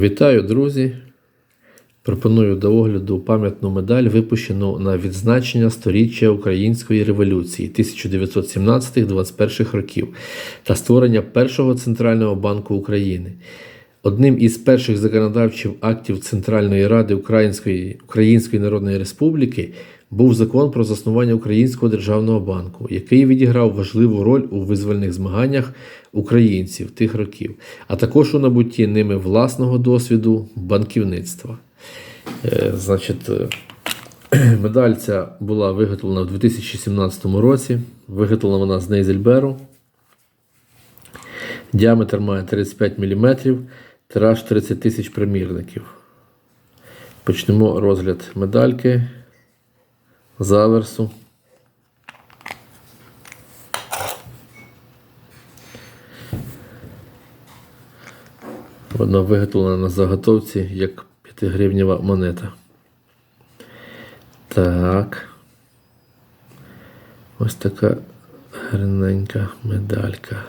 Вітаю, друзі! Пропоную до огляду пам'ятну медаль, випущену на відзначення сторіччя Української революції 1917-21 років та створення першого центрального банку України. Одним із перших законодавчих актів Центральної Ради Української, Української Народної Республіки був закон про заснування Українського державного банку, який відіграв важливу роль у визвольних змаганнях українців тих років, а також у набутті ними власного досвіду банківництва. Е, Значить, е, медаль ця була виготовлена в 2017 році. Виготовлена вона з Нейзельберу. Діаметр має 35 мм, тираж 30 тисяч примірників. Почнемо розгляд медальки, заверсу. Вона виготовлена на заготовці як 5-гривнева монета. Так. Ось така гарненька медалька.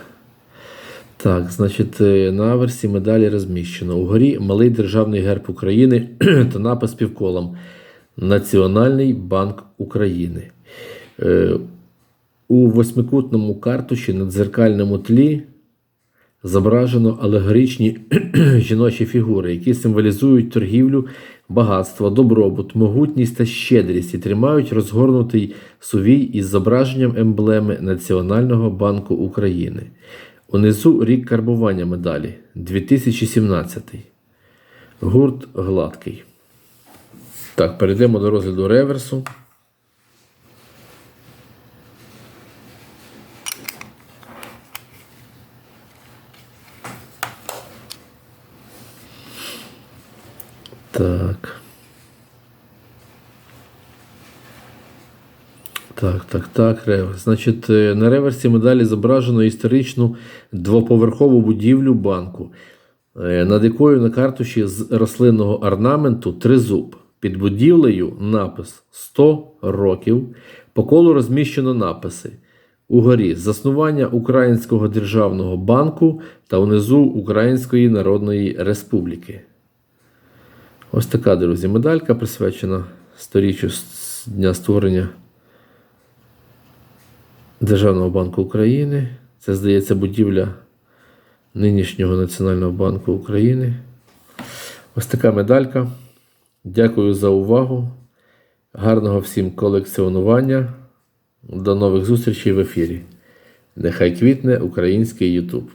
Так, значить, е, на аверсі медалі розміщено. Угорі малий державний герб України та напис півколом Національний банк України. Е, У восьмикутному картуші на дзеркальному тлі зображено алегоричні жіночі фігури, які символізують торгівлю, багатство, добробут, могутність та щедрість і тримають розгорнутий сувій із зображенням емблеми Національного банку України. Унизу рік карбування медалі 2017. Гурт гладкий. Так, перейдемо до розгляду реверсу. Так. Так, так, так, реверс. Значить, е, на реверсі медалі зображено історичну двоповерхову будівлю банку, е, над якою на картуші з рослинного орнаменту тризуб. Під будівлею напис 100 років. По колу розміщено написи. Угорі заснування Українського державного банку та внизу Української Народної Республіки. Ось така, друзі, медалька присвячена сторіччю дня створення Державного банку України. Це, здається, будівля нинішнього Національного банку України. Ось така медалька. Дякую за увагу. Гарного всім колекціонування. До нових зустрічей в ефірі. Нехай квітне український YouTube.